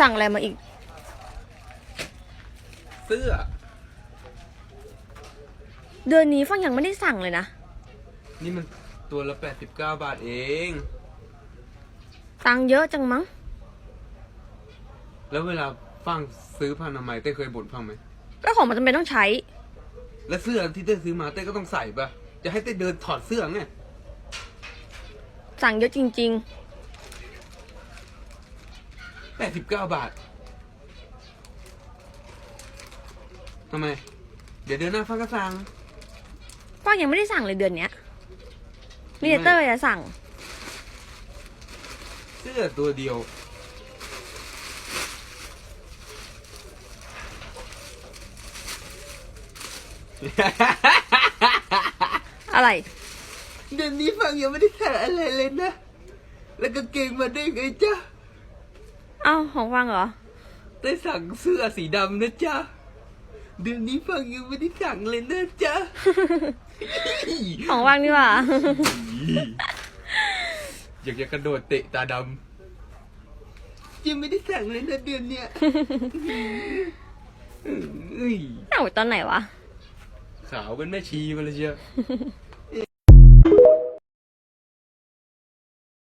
สั่งอะไรมาอีก เสื้อ เดือนนี้ฟังยังไม่ได้สั่งเลยนะ นี่มันตัวละ 89 บาทเอง ตังค์เยอะจังมั้ง แล้วเวลาฟังซื้อผ้าอนามัยเต้เคยบ่นฟังไหมแล้วของมันจำเป็นต้องใช้ แล้วเสื้อที่เต้ซื้อมาเต้ก็ต้องใส่ปะจะให้เต้เดินถอดเสื้อไง สั่งเยอะจริง 89 บาททำไม เดี๋ยวเดือนหน้าฟังก็สั่งๆฟังยังไม่ได้สั่งเลยเดือนเนี้ยมีแต่เตอร์จะสั่ง เสื้อตัวเดียว อะไร เดือนนี้ฟังยังไม่ได้ใส่อะไรเลยนะ แล้วกางเกงมาได้ไงจ๊ะเอ้าของฟังเหรอ ได้สั่งเสื้อสีดำนะจ๊ะ เดือนนี้ฟังยังไม่ได้สั่งเลยนะจ๊ะ ของฟังนี่หว่า อยากจะกระโดดเตะตาดำยังไม่ได้สั่งเลยนะเดือนเนี้ยเอ้ยเอาไว้ตอนไหนวะ ขาวเป็นแม่ชีมาเลยเชียว